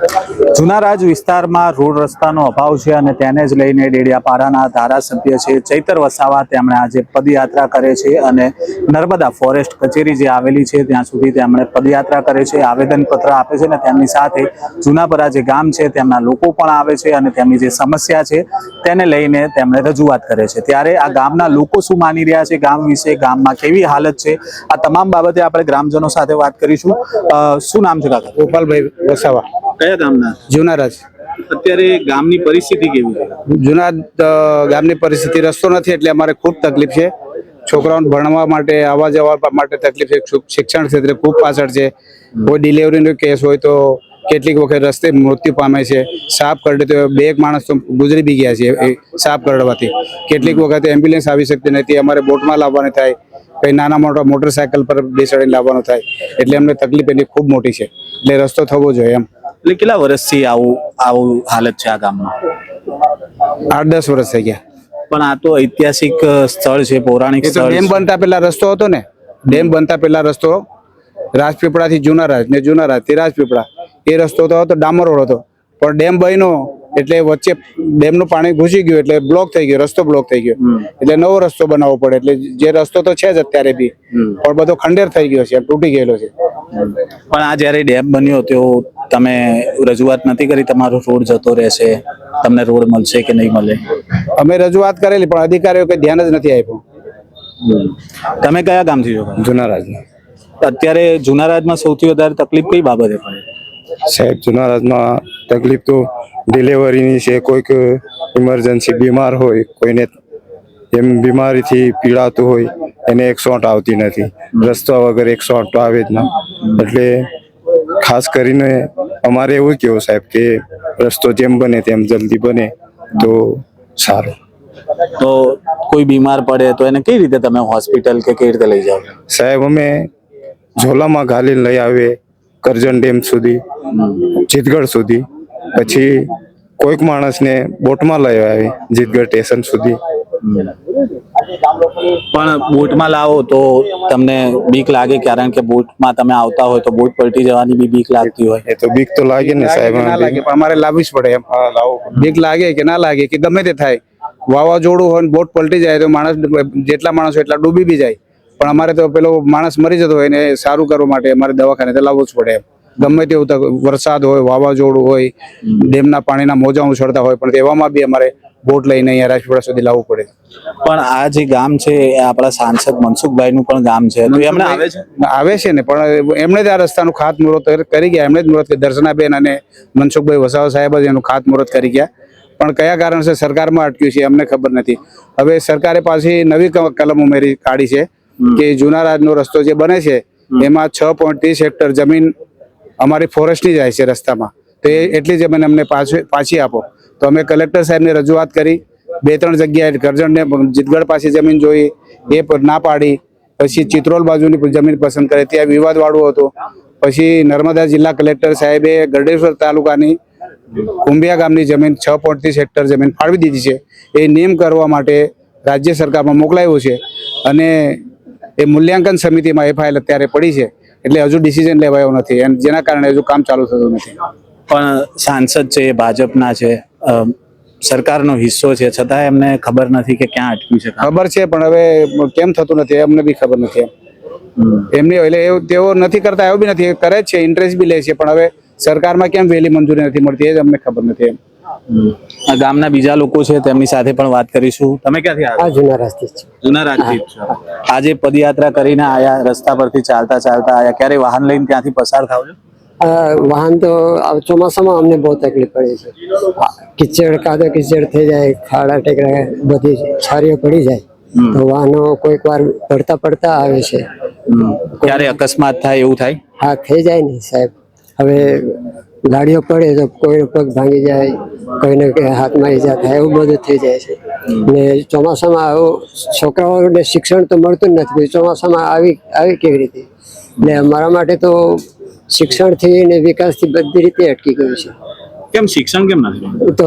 Gracias. જુના રાજ વિસ્તારમાં road રસ્તાનો અભાવ છે અને તેને જ લઈને ડેડિયાપાડાના ધારાસભ્ય છે ચૈતર વસાવા. તેમણે આજે પદયાત્રા કરે છે અને નર્મદા ફોરેસ્ટ કચેરી જે આવેલી છે ત્યાં સુધી તેમણે પદયાત્રા કરે છે આવેદનપત્ર આપે છે અને તેમની સાથે જુનાપરા જે ગામ છે તેમના લોકો પણ આવે છે અને તેમની જે સમસ્યા છે તેને લઈને તેમણે રજૂઆત કરે છે. ત્યારે આ ગામના લોકો શું માની રહ્યા છે ગામ વિશે ગામમાં કેવી હાલત છે આ તમામ બાબતે આપણે ગ્રામજનો સાથે વાત કરીશું. શું નામ છે કાકા? ગોપાલભાઈ વસાવા. કયા ગામના? જુનારાજ અત્યારે ગામની પરિસ્થિતિ કેવી જુના ગામની પરિસ્થિતિ રસ્તો નથી એટલે અમારે ખૂબ તકલીફ છે. છોકરાઓને ભણવા માટે આવવા જવા માટે તકલીફ છે. શિક્ષણ ક્ષેત્રે ખૂબ પાછળ છે. કોઈ ડિલિવરીનો કેસ હોય તો કેટલીક વખત રસ્તે મૃત્યુ પામે છે. સાપ કરડે તો બે એક માણસ તો ગુજરી બી ગયા છે સાપ કરડવાથી. કેટલીક વખત એમ્બ્યુલન્સ આવી શકતી નથી. અમારે બોટમાં લાવવાની થાય. કંઈ નાના મોટા મોટરસાયકલ પર બેસાડીને લાવવાનું થાય. એટલે અમને તકલીફ એની ખૂબ મોટી છે. એટલે રસ્તો થવો જોઈએ એમ. એટલે કેટલા વર્ષથી આવું આવું હાલત છે આ ગામમાં? આઠ દસ વર્ષ થઈ ગયા. પણ આ તો ઐતિહાસિક સ્થળ છે પૌરાણિક સ્થળ ડેમ બનતા પેલા રસ્તો હતો ને? ડેમ બનતા પેલા રસ્તો રાજપીપળા થી જુના રાજ ને જૂના રાજથી રાજપીપળા. એ રસ્તો તો હતો ડામર રોડ હતો. પણ ડેમ બન્યો એટલે વચ્ચે ડેમનું પાણી ઘૂસી ગયું એટલે બ્લોક થઈ ગયો રસ્તો બ્લોક થઈ ગયો. એટલે નવો રસ્તો બનાવવો પડે એટલે જે રસ્તો તો છે જ અત્યારે બી. પણ બધો ખંડેર થઈ ગયો છે તૂટી ગયેલો છે. પણ આ જ્યારે ડેમ બન્યો તો તમે રજૂઆત નથી કરી તમારો રોડ જતો રહેશે તમને રોડ મળશે કે નહીં મળે? અમે રજૂઆત કરેલી પણ અધિકારીઓ કઈ ધ્યાન જ નથી આપ્યું. તમે કયા ગામથી છો? જૂના રાજ અત્યારે જુના રાજમાં સૌથી વધારે તકલીફ કઈ બાબતે પડે? સાહેબ જુનારાજમાં તકલીફ તો ડિલિવરીની છે કોઈક ઇમરજન્સી બીમાર હોય કોઈને એમ બીમારીથી પીડાતું હોય એને એક શોટ આવતી નથી. રસ્તા વગર એક શોટ આવે જ ના. એટલે ખાસ કરીને અમારે એવું કેવું સાહેબ કે રસ્તો જેમ બને તેમ જલ્દી બને તો સારું. તો કોઈ બીમાર પડે તો એને કઈ રીતે તમે હોસ્પિટલ કે કઈ રીતે લઈ જાઓ? સાહેબ અમે ઝોલામાં ઘાલી લઈ આવીએ કરજણ ડેમ સુધી જીતગઢ સુધી. પછી કોઈક માણસને બોટમાં લઈ આવે જીતગઢ સ્ટેશન સુધી. પણ બૂટમાં લાવો તો તમને બીક લાગે કારણ કે બૂટમાં તમે આવતા હોય તો બૂટ પલટી જવાની બી બીક લાગતી હોય. એ તો બીક તો લાગે ને સાહેબ ના લાગે? પણ અમારે લાવવી જ પડે એમ. લાવો. બીક લાગે કે ના લાગે કે ગમે તે થાય. વાવાઝોડું હોય ને બોટ પલટી જાય તો માણસ જેટલા માણસો એટલા ડૂબી બી જાય. પણ અમારે તો પેલો માણસ મરી જતો હોય ને સારું કરવા માટે અમારે દવાખાને તો લાવવું જ પડે એમ. ગમે તેવું વરસાદ હોય વાવાઝોડું હોય ડેમના પાણીના મોજા ઉછળતા હોય પણ તેવામાં બી અમારે બોટ લઈને અહીંયા રાજપીપળા સુધી લાવવું પડે. પણ આ જે ગામ છે એ આપણા સાંસદ મનસુખભાઈ નું પણ ગામ છે. એમને આવે છે? આવે છે ને પણ એમણે જ આ રસ્તાનું ખાતમુહૂર્ત કરી ગયા. એમણે જ મુહૂર્ત. દર્શનાબેન અને મનસુખભાઈ વસાવા સાહેબ જ એનું ખાતમુહૂર્ત કરી ગયા. પણ કયા કારણસર સરકારમાં અટક્યું છે અમને ખબર નથી. હવે સરકારે પાછી નવી કલમ ઉમેરી કાઢી છે કે જૂના રાજનો રસ્તો જે બને છે એમાં છ પોઈન્ટ ત્રીસ હેક્ટર જમીન અમારી ફોરેસ્ટની જાય છે રસ્તામાં. તો એટલી અમે અમને પાછી પાછી આપો. તો અમે કલેક્ટર સાહેબને રજૂઆત કરી, બે ત્રણ જગ્યાએ કરજણને જીતગઢ પાસે જમીન જોઈ, એ ના પાડી. પછી ચિત્રોલ બાજુની જમીન પસંદ કરી. ત્યાં વિવાદવાળું હતું. પછી નર્મદા જિલ્લા કલેક્ટર સાહેબે ગરડેશ્વર તાલુકાની કુંભિયા ગામની જમીન છ પોઈન્ટત્રીસ હેક્ટર જમીન ફાળવી દીધી છે. એ નિયમ કરવા માટે રાજ્ય સરકારમાં મોકલાયું છે. અને એ મૂલ્યાંકન સમિતિમાં એ અત્યારે પડી છે. એટલે હજુ ડિસિઝન લેવાયો નથી અને જેના કારણે હજુ કામ ચાલુ થતું નથી. પણ સાંસદ છે એ ભાજપના છે સરકારનો હિસ્સો છે છતાં એમને ખબર નથી કે ક્યાં અટક્યું છે ખબર છે પણ હવે કેમ થતું નથી અમને બી ખબર નથી એમ. એમની એટલે તેઓ નથી કરતા એવું બી નથી કરે જ છે ઇન્ટરેસ્ટ બી લે છે પણ હવે સરકારમાં કેમ વહેલી મંજૂરી નથી મળતી એ જ અમને ખબર નથી એમ. આ ગામના બીજા લોકો છે તેમની સાથે પણ વાત કરીશું. તમે ક્યાંથી આવ્યા? જૂના રાજથી જ. છો. આજે પદયાત્રા કરીને આયા રસ્તા પરથી ચાલતા ચાલતા આયા. ક્યારે વાહન લઈને ત્યાંથી પસાર થાવ છો? વાહન તો ચોમાસામાં અમને બહુ તકલીફ પડે છે. કિચડ કાદો કિચડ થઈ જાય ખાડા ટેકરા બધી છારીઓ પડી જાય. તો વાહનો કોઈક વાર પડતા પડતા આવે છે. ક્યારે અકસ્માત થાય એવું થાય? હા થઈ જાય ને સાહેબ. હવે ગાડીઓ પડે તો કોઈનો પગ ભાંગી જાય કોઈને કે હાથમાં ઈજા થાય એવું બધું થઈ જાય છે. ને ચોમાસામાં આવું છોકરાઓને શિક્ષણ તો મળતું જ નથી. ચોમાસામાં આવી આવી કેવી રીતે? ને અમારા માટે તો શિક્ષણથી ને વિકાસથી બધી રીતે અટકી ગયું છે. કેમ શિક્ષણ કેમ નથી? તો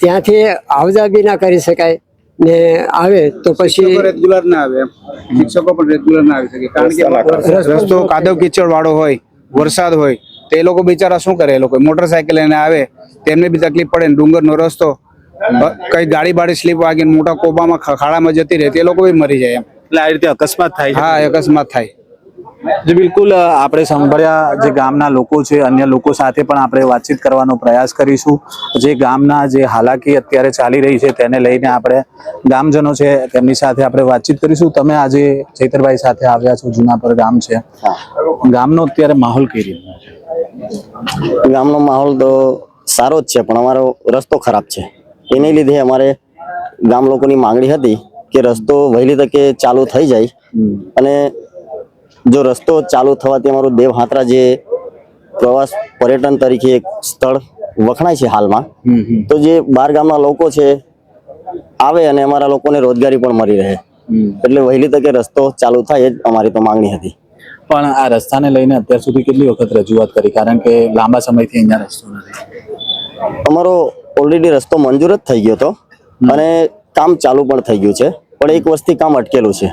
ત્યાંથી આવજા બી ના કરી શકાય. ને આવે તો પછી રેગ્યુલર ના આવે એમ. શિક્ષકો પણ રેગ્યુલર ના આવી શકે. કારણ કે રસ્તો કાદવ કીચડ વાળો હોય વરસાદ હોય તો એ લોકો બિચારા શું કરે? એ લોકો મોટરસાઇકલ એને આવે તેમને બી તકલીફ પડે ને ડુંગરનો રસ્તો. કઈ ગાડી બાડી સ્લીપ વાગીને મોટા કોબામાં ખ- ખાડામાં જતી રહે તે લોકો બી મરી જાય એમ. એટલે આ રીતે અકસ્માત થાય હા અકસ્માત થાય. જી બિલકુલ આપણે સાંભળ્યા જે ગામના લોકો છે અન્ય લોકો સાથે પણ આપણે વાતચીત કરવાનો પ્રયાસ કરીશું. જે ગામના જે હાલાકી અત્યારે ચાલી રહી છે તેને લઈને આપણે ગામજનો છે તેમની સાથે આપણે વાતચીત કરીશું. તમે આજે ચૈતરભાઈ સાથે આવ્યા છો જુનાપર ગામ છે. ગામનો અત્યારે માહોલ કઈ રીતનો છે? ગામનો માહોલ તો સારો જ છે પણ અમારો રસ્તો ખરાબ છે. એને લીધે અમારે ગામ લોકોની માંગણી હતી કે રસ્તો વહેલી તકે ચાલુ થઈ જાય અને જો રસ્તો ચાલુ થવાથી અમારું દેવ હાત્રા જે પ્રવાસ પર્યટન તરીકે એક સ્થળ વખણાય છે હાલમાં તો જે બાર ગામના લોકો છે આવે અને અમારા લોકોને રોજગારી પણ મળી રહે. એટલે વહેલી તકે રસ્તો ચાલુ થાય એ જ અમારી તો માંગણી હતી. પણ આ રસ્તાને લઈને અત્યાર સુધી કેટલી વખત રજૂઆત કરી? કારણ કે લાંબા સમયથી અહીંયા રસ્તો નથી. અમારો ઓલરેડી રસ્તો મંજૂર જ થઈ ગયો હતો અને કામ ચાલુ પણ થઈ ગયું છે. પણ એક વર્ષથી કામ અટકેલું છે.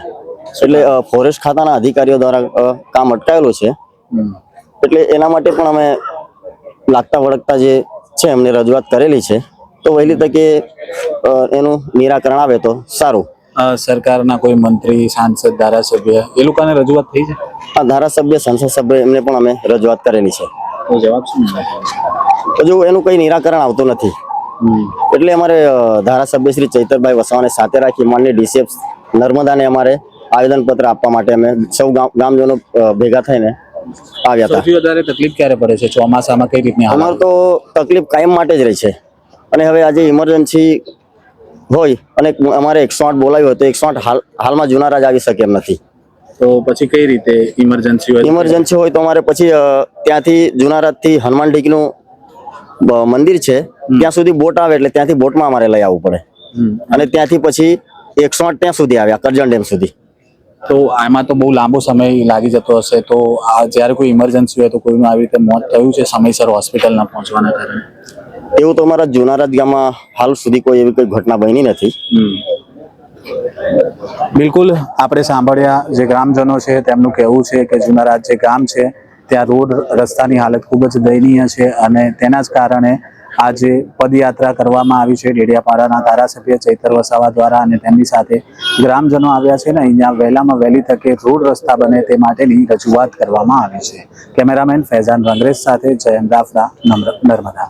એટલે ફોરેસ્ટ ખાતાના અધિકારીઓ દ્વારા કામ અટકાયેલું છે. એટલે એના માટે પણ અમે લાગતા વળગતા જે છે એમને રજૂઆત કરેલી છે. તો વહેલી તકે એનું નિરાકરણ આવે તો સારું. સરકારના કોઈ મંત્રી સાંસદ ધારાસભ્ય એ લોકોને રજૂઆત થઈ છે? આ ધારાસભ્ય સંસદ સભ્ય એમને પણ અમે રજૂઆત કરેલી છે. જવાબ શું હજુ એનું કંઈ નિરાકરણ આવતું નથી. એટલે અમારે ધારાસભ્ય શ્રી ચૈતરભાઈ વસાવાને સાથે રાખી માન્ય ડીસીએફ નર્મદાને અમારે આવેદનપત્ર આપવા માટે અમે સૌ ગામ- ગામજનો ભેગા થઈને આવ્યા હતા. સૌથી વધારે તકલીફ ક્યારે પડે છે? ચોમાસામાં કઈ રીતની અમારે તો તકલીફ કાયમ માટે જ રહી છે. અને હવે આજે ઇમરજન્સી હોય અને અમારે એકસો આઠ બોલાવ્યો હોય તો એકસો આઠ હાલ હાલમાં જુનારાજ આવી શકે એમ નથી. તો પછી કઈ રીતે ઇમરજન્સી હોય ઇમરજન્સી હોય તો અમારે પછી ત્યાંથી જુનારાજથી હનુમાન ઢીકનું મંદિર છે ત્યાં સુધી બોટ આવે એટલે ત્યાંથી બોટમાં અમારે લઈ આવવું પડે. અને ત્યાંથી પછી એકસો આઠ ત્યાં સુધી આવ્યા કરજણ ડેમ સુધી. તો આમાં તો બહુ લાંબો સમય લાગી જતો હશે તો આ જ્યારે કોઈ ઇમરજન્સી હોય તો કોઈનું આવી રીતે મોત થયું છે સમયસર હોસ્પિટલ ના પહોંચવાના કારણે? એવું તો અમારા જુનારાજ ગામમાં હાલ સુધી કોઈ એવી કોઈ ઘટના બની નથી. બિલકુલ આપણે સાંભળ્યા જે ગ્રામજનો છે, તેમનું કહેવું છે કે જુનારાજ જે ગામ છે, ત્યાં રોડ રસ્તાની હાલત ખૂબ જ દયનીય છે અને તેના જ કારણે આજે પદયાત્રા કરવામાં આવી છે ડેડિયાપાડાના ધારાસભ્ય ચૈતર વસાવા દ્વારા અને તેમની સાથે ગ્રામજનો આવ્યા છે ને અહીંયા વહેલામાં વહેલી તકે રોડ રસ્તા બને તે માટેની રજૂઆત કરવામાં આવી છે. કેમેરામેન ફૈઝાન રંગરેજ સાથે જયંત રાફડા નર્મદા.